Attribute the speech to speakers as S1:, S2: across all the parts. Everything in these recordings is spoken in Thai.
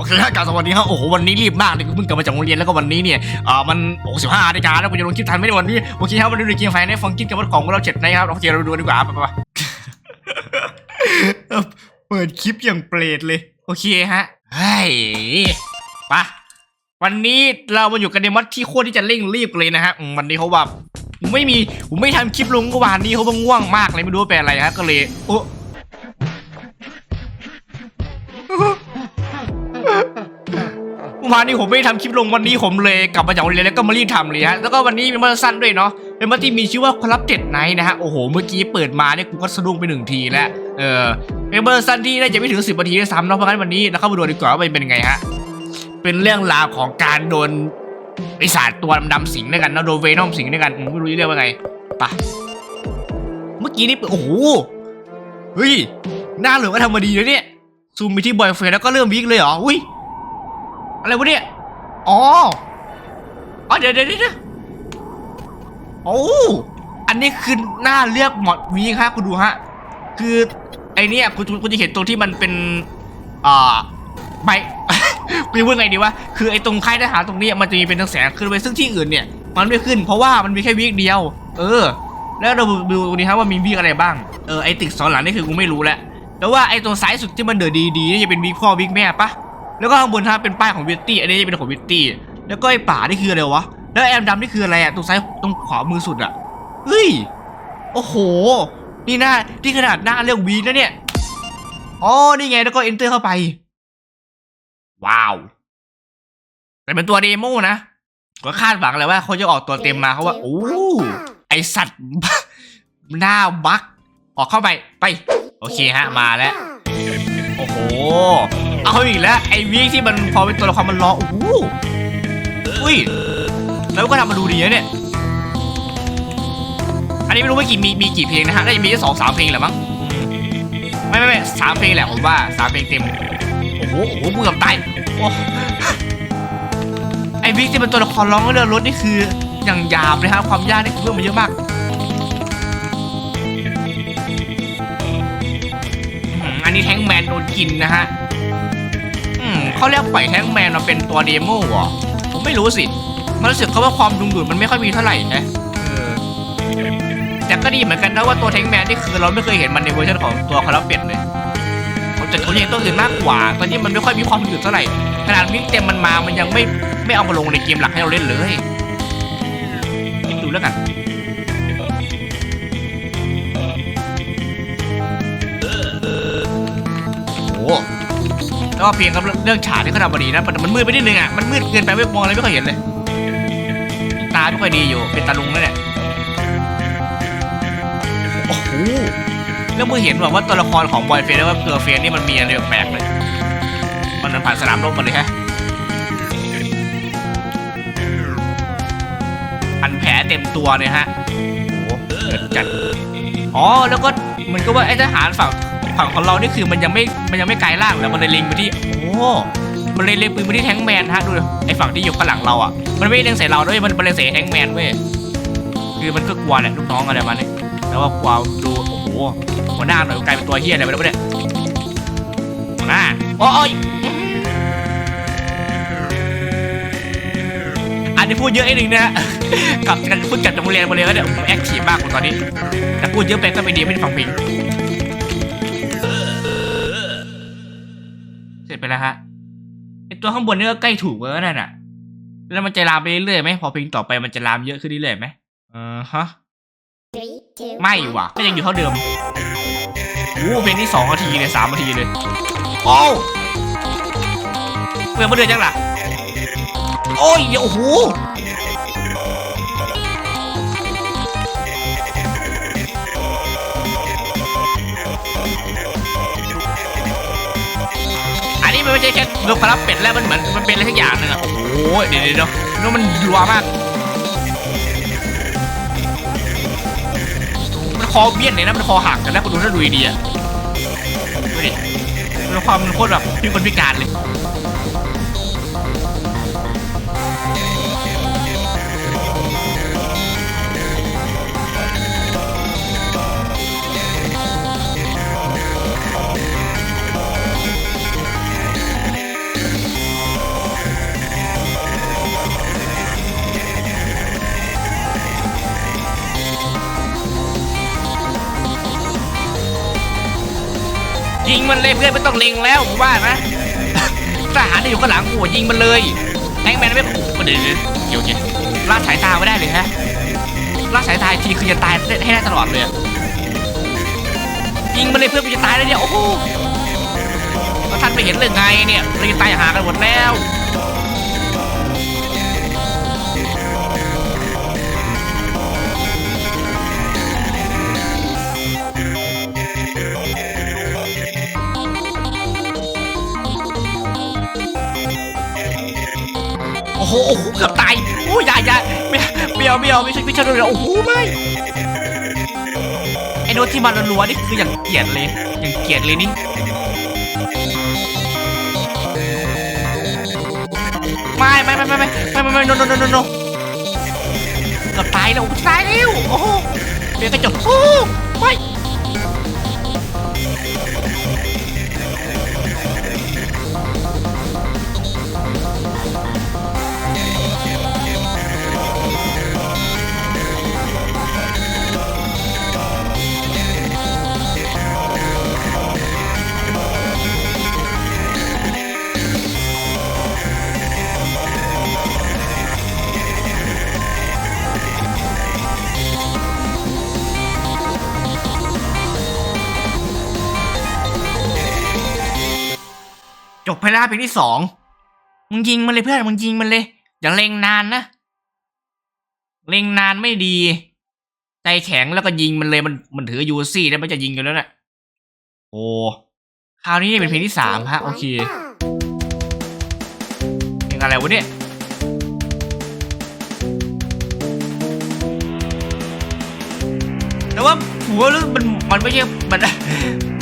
S1: โอเคครับกล่าวสวัสดีครับโอ้โหวันนี้รีบมากเลยเพิ่งกลับมาจากโรงเรียนแล้วก็วันนี้เนี่ยเอ่อมันโอ้สิบห้านาฬิกาแล้วกูจะลงคลิปทันไหมในวันนี้โอเคครับวันนี้ดูเกมไฟในฟังกินกับรถของพวกเราเจ็ดนะครับโอเคเราดูดีกว่าไปไปเปิดคลิปอย่างเปรตเลย โอเคฮะเฮ้ยไปะวันนี้เรามาอยู่กันในมัดที่โคตรที่จะเร่งรีบเลยนะฮะวันนี้เขาแบบไม่มีผมไม่ทำคลิปลงเมื่อวานนี้เขาบอกง่วงมากเลยไม่รู้เป็นอะไรฮะก็เลยโอ้ วานนี้ผมไม่ได้ทำคลิปลงวันนี้ผมเลยกลับมาจากโรงเรียนแล้วก็มารีบทำเลยฮะแล้วก็วันนี้เป็นวันสั้นด้วยเนาะเป็นวันที่มีชื่อว่าคลับเจ็ดไนท์นะฮะโอ้โหเมื่อกี้เปิดมาเนี่ยกูก็สะดุ้งไปหนึ่งทีแล้วเออเป็นวันสั้นที่น่าจะไม่ถึงสิบนาทีด้วยซ้ำเนาะเพราะงั้นวันนี้เราเข้ามาดูดีกว่าว่ามันเป็นยังไงฮะเป็นเรื่องราวของการโดนไอสารตัวดำๆสิงด้วยกันเนาะโดนเวนอมสิงด้วยกันอืมไม่รู้เรียกว่าไงปะเมื่อกี้นี่โอ้โหเฮ้ยหน้าเหลืองก็ทำมาดีเลยเนี่ยซูมไปที่บอยเฟรแล้วก็เริ่มวิกเลยเหรออุ้ย อะไรวะเนี่ย อ๋อ อ๋อเดี๋ยวเดี๋ยวเดี๋ยวโอ้อันนี้คือหน้าเลือกหมอดวีครับคุณดูฮะ คือไอเนี้ยคุณคุณจะเห็นตรงที่มันเป็นอ่าไม่กูจะพูดไงดีวะ คือไอตรงค่ายทหารตรงนี้มันจะมีเป็นทั้งแสงขึ้นไปซึ่งที่อื่นเนี่ย มันไม่ขึ้นเพราะว่ามันมีแค่วีคเดียว เออ แล้วเราดูดูนี่ครับว่ามีวีคอะไรบ้าง เออไอตึกสองหลังนี่คือกูไม่รู้แหละแต่ว่าไอตรงซ้ายสุดที่มันเดือดดีๆนี่จะเป็นวีคพ่อวีคแม่ปะ แล้วก็ข้างบนท่าเป็นป้ายของวิตตี้อันนี้จะเป็นของวิตตี้แล้วก็ไอ้ป่านี่คืออะไรวะแล้วแอมดำนี่คืออะไรอะตรงซ้ายตรงขวามือสุดอะเฮ้ยโอ้โห นี่หน้าที่ขนาดหน้าเรียกวีนะเนี่ยอ๋อนี่ไงแล้วก็เอนเตอร์เข้าไป ว้าว แต่เป็นตัวเดโมนะก็คาดหวังเลยว่าเขาจะออกตัวเต็มมาเขาว่าโอ้ไอสัตว์หน้าบักออกเข้าไปไป โอเคฮะมาแล้ว โอ้โห เอาอีกแล้วไอ้วีคที่มันพอเป็นตัวละครมันร้องโอ้โหอุ้ยแล้วก็ทำมาดูดีนะเนี่ย อันนี้ไม่รู้ว่ากี่มีมีกี่เพลงนะฮะน่าจะมีแค่สองสามเพลงแหละมั้ง ไม่ไม่ไม่สามเพลงแหละผมว่าสามเพลงเต็ม โอ้โหโอ้โหกูเกับตายโอ้ไอ้วิกที่เป็นตัวละครร้องเรื่องรถนี่คืออย่างยาบเลยครับความยากนี่คือเพิ่มมาเยอะมากอันนี้แท้งแมนโดนกินนะฮะ เขาเรียกปล่อยแท้งแมนมาเป็นตัวเดโมเหรอผมไม่รู้สิ มันรู้สึกเขาว่าความดึงดูดมันไม่ค่อยมีเท่าไหร่นะเออแต่ก็ดีเหมือนกันนะว่าตัวแท้งแมนนี่คือเราไม่เคยเห็นมันในเวอร์ชันของตัวคาราเป็ดเลยผมจะผมเห็นตัวอื่นมากกว่า ตอนนี้มันไม่ค่อยมีความดึงดูดเท่าไหร่ขนาดวิ่งเต็มมันมามันยังไม่ไม่เอามาลงในเกมหลักให้เราเล่นเลยคิดดูแล้วกัน แล้วก็เพลงกับเรื่องฉากที่เขาทำมาดีนะมันมันมืดไปนิดนึงอะมันมืดเกินไปไม่มองอะไรไม่ค่อยเห็นเลย ตาไม่ค่อยดีอยู่เป็นตาลุงนั่นแหละโอ้โหแล้วเมื่อเห็นแบบว่าตัวละครของบอยเฟนและว่าเกอร์เฟนนี่มันมีอะไรแปลกเลยมันมันผ่านสนามรบมาเลยฮะพันแผลเต็มตัวเลยฮะโอ้โหเดือดจัดอ๋อแล้วก็เหมือนกับว่าไอ้ทหารฝั่ง ฝั่งของเรานี่คือมันยังไม่มันยังไม่กลายร่างแล้วมันเลยเล็งไปที่โอ้มันเลยเล็งปืนไปที่แทงแมนฮะดูไอ้ฝั่งที่อยู่ข้างหลังเราอะมันไม่เล็งใส่เราด้วยมันมันเล็งใส่แทงแมนเว้ยคือมันก็กลัวแหละลูกน้องอะไรมาเนี่ยแล้วว่ากลัวดูโอ้โหหัวหน้าหน่อยกลายเป็นตัวเฮี้ยอะไรไปแล้วเนี่ยหัวหน้าโอ้ยอันนี้พูดเยอะไอ้หนึ่งนะฮะกับกันพูดกับจากโรงเรียนมาเลยแล้วเนี่ยผมแอคทีฟมากตอนนี้แต่พูดเยอะไปก็ไม่ดีไม่ได้ฟังเพลง ตัวข้างบนนี่ก็ใกล้ถูกแล้วนั่นน่ะ แล้วมันจะลามไปเรื่อยๆไหมพอเพลงต่อไปมันจะลามเยอะขึ้นเรื่อยๆไหมเออฮะ ไม่ว่ะก็ยังอยู่เท่าเดิมโอ้เพลงที่สองนาทีเลยสามนาทีเลยโอ้เมื่อมาเดือนยังล่ะโอ้ยเดี๋ยวโอ้โห มันไม่ใช่แค่นกกระรับเป็ดแล้วมันเหมือนมันเป็นอะไรสักอย่างหนึงอะโอ้โหเดี๋ยวเดี๋ยวเดี๋ยวนี่มันรัวมากมันคอเบี้ยนเลยนะมันคอหักกันนะคุณดูถ้าดูดีอะดูดิมันความมันโคตรแบบพิคนพิการเลย เลยเพื่อนไม่ต้องเล็งแล้วผมว่านะทหารที่อยู่ข้างหลังกูอะยิงมันเลยแทงแมนไม่โอ้โหเดี๋ยวเดี๋ยวเดี๋ยวลาสายตาไม่ได้เลยฮะลาสายตาทีคือจะตายให้ได้ตลอดเลยยิงมันเลยเพื่อนมันจะตายแล้วเนี่ยโอ้โหท่านไม่เห็นเลยไงเนี่ยเราจะตายหากันหมดแล้ว โอ้โหโอ้โหเกือบตายโอ้ยอย่าอย่าไม่ไม่เอาไม่เอาไม่ใช่ไม่ใช่เลยโอ้โหไม่ไอ้โน้ตที่มาลัวๆนี่คืออย่างเกลียดเลยอย่างเกลียดเลยนี่ไม่ไม่ไม่ไม่ไม่ไม่ไม่ไม่ no no no no no เกือบตายแล้วตายแล้วโอ้โหเปลี่ยนกระจกโอ้ไม่ จบไปแล้วเพลงที่สองมึงยิงมันเลยเพื่อนมึงยิงมันเลย อย่าเล็งนานนะเล็งนานไม่ดี ใจแข็งแล้วก็ยิงมันเลยมันมันถือยูซี่แล้วมันจะยิงกันแล้วน่ะโอ้คราวนี้เป็นเพลงที่สามฮะโอเคเพลงอะไรวะเนี่ยแต่ว่าผมว่ามันมันไม่ใช่มัน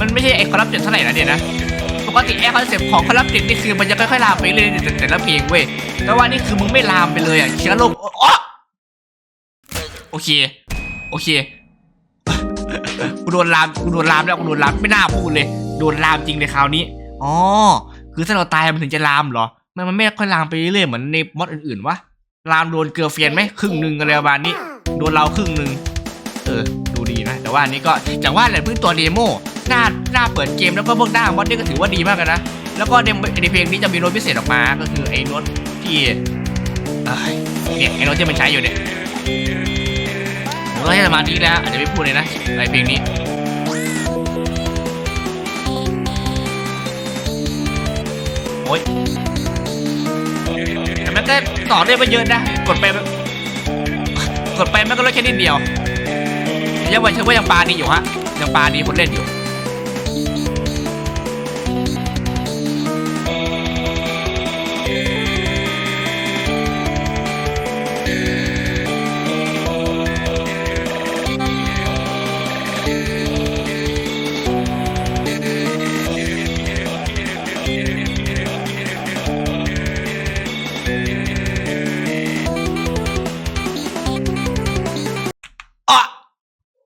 S1: มันไม่ใช่ไอ้คอรับเจ็ดเท่าไหร่นะเนี่ยนะ ปกติแอร์คอนเซ็ปต์ของคอรับเจ็ดนี่คือมันจะค่อยๆลามไปเรื่อยๆแต่แต่ละเพลงเว้ยแต่ว่านี่คือมึงไม่ลามไปเลยอะเชื้อโรคอ๋อโอเค โอเคกูโดนลามกูโดนลามแล้วกูโดนลามไม่น่าพูดเลย โดนลามจริงเลยคราวนี้อ๋อคือถ้าเราตายมันถึงจะลามเหรอมันมันไม่ค่อยลามไปเรื่อยๆเหมือนในมอดอื่นๆวะลามโดนเกลือเฟียนไหมครึ่งหนึ่งอะไรประมาณนี้ โดนเราครึ่งหนึ่งเออดูดีนะ แต่ว่านนี้ก็จากว่าแหละเพิ่งตัวเดโม หน้าหน้าเปิดเกมแล้วก็พวกหน้ามอดนี่ก็ถือว่าดีมากเลยนะ แล้วก็ในในเพลงนี้จะมีโน้ตพิเศษออกมา ก็คือไอ้โน้ตที่เนี่ยไอ้โน้ตที่มันใช้อยู่เนี่ยผมก็ให้สมาธิแล้วอาจจะไม่พูดเลยนะในเพลงนี้โอ๊ยแต่มันก็ต่อได้ไม่เยอะนะ กดไปกดไปมันก็ลดแค่นิดเดียวยังว่าเชื่อว่ายังปลาดีอยู่ฮะยังปลาดีคนเล่นอยู่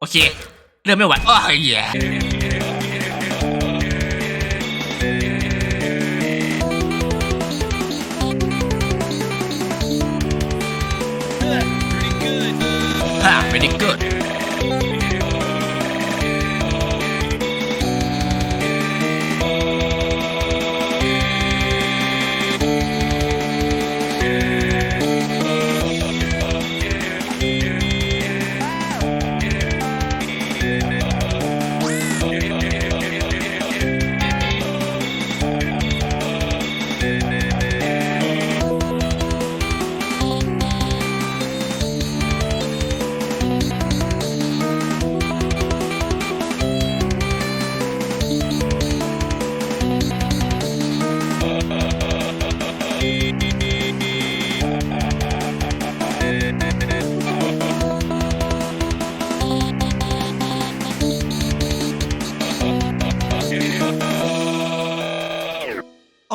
S1: โอเค เริ่มไม่ไหวอ้อแย่ pretty good.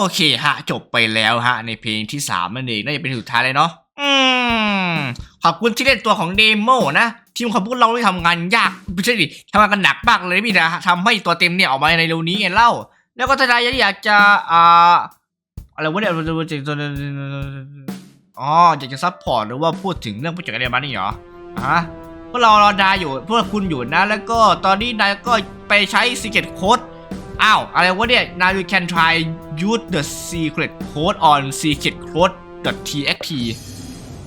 S1: เกิดโอเคฮะ จบไปแล้วฮะ ในเพลงที่สามนั่นเองน่าจะเป็นสุดท้ายเลยเนาะอืมขอบคุณที่เล่นตัวของเดโมนะทีมของพวกเราได้ทำงานยากไม่ใช่ดิทำงานกันหนักมากเลยพี่นะทำให้ตัวเต็มเนี่ยออกมาในเร็วนี้ไงเล่า แล้วก็ถ้าใครอยากจะอ่าอะไรวะเนี่ยอ๋ออยากจะซัพพอร์ตหรือว่าพูดถึงเรื่องโปรเจกต์อะไรมานี่เหรอฮะพวกเรารอนาอยู่พวกคุณอยู่นะ แล้วก็ตอนนี้นายก็ไปใช้ Secret Code อ้าว อะไรวะเนี่ย now you can try use the secret code on secret code txt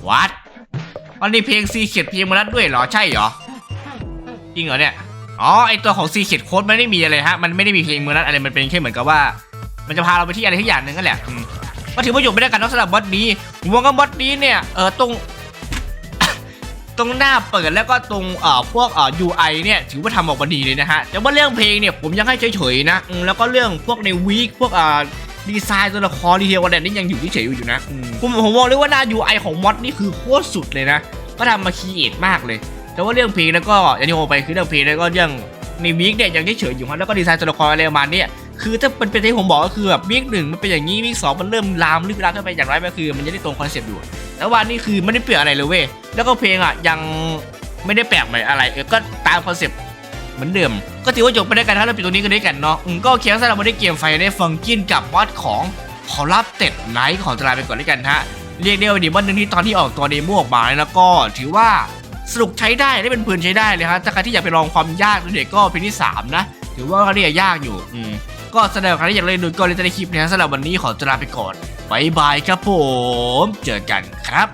S1: what มันมีเพลง secret เพลงมาแล้วด้วยเหรอ ใช่เหรอ จริงเหรอเนี่ย อ๋อ ไอตัวของ secret code มันไม่ได้มีอะไรฮะ มันไม่ได้มีเพลงมือนั้นอะไร มันเป็นแค่เหมือนกับว่า มันจะพาเราไปที่อะไรที่อย่างหนึ่งนั่นแหละมก็ถือว่าอยู่ไม่ได้กันนอกสำหรับบอสนี้ผมว่ากับบอสนี้เนี่ย เออตรง ตรงหน้าเปิดแล้วก็ตรงเอ่อพวกเอ่อ UI เนี่ยถือว่าทำออกมาดีเลยนะฮะแต่ว่าเรื่องเพลงเนี่ยผมยังให้เฉยๆนะอืมแล้วก็เรื่องพวกในวีคพวกเอ่อดีไซน์ตัวละครดีเทลอะไรนี่ยังอยู่เฉยๆอยู่นะอืมผมผมมองเลยว่าหน้า UI ของมอดนี่คือโคตรสุดเลยนะ ก็ทำมาคีเอทมากเลย แต่ว่าเรื่องเพลงแล้วก็อย่างที่ผมไปคือเรื่องเพลงแล้วก็เรื่องในวีคเนี่ยยังเฉยๆอยู่ฮะแล้วก็ดีไซน์ตัวละครอะไรประมาณเนี้ย คือถ้าเป็นเป็นที่ผมบอกก็คือแบบวีคหนึ่งมันเป็นอย่างนี้วีคสองมันเริ่มลามลึกลามเข้าไปอย่างไรก็คือ มันจะได้ตรงคอนเซ็ปต์อยู่แต่ว่านี่คือไม่ได้เปลี่ยนอะไรเลยเว้ยแล้วก็เพลงอะยังไม่ได้แปลกใหม่อะไรเออก็ตามคอนเซ็ปต์เหมือนเดิม ก็ถือว่าจบไปได้กันถ้าเราปิดตรงนี้กันได้กันเนาะก็โอเคสำหรับวันนี้เกมไฟได้ฟังกินกับมอดของขอรับเต็ดไนท์ของตลาดไปก่อนด้วยกันฮะเรียกได้ว่าดีมอนหนึ่งที่ตอนที่ออกตัวเดโมออกมาเนี่ยแล้วก็ถือว่าสนุกใช้ได้ได้เป็นปืนใช้ได้เลยฮะถ้าใครที่อยากไปลองความยากเด็กก็เพลงที่สามนะ ถือว่าเขาเนี่ยยากอยู่ อืม ก็แสดงใครที่อยากเล่นหนูก็เล่นในคลิปนะฮะสำหรับวันนี้ขอตัวลาไปก่อนบายบายครับผม เจอกันครับ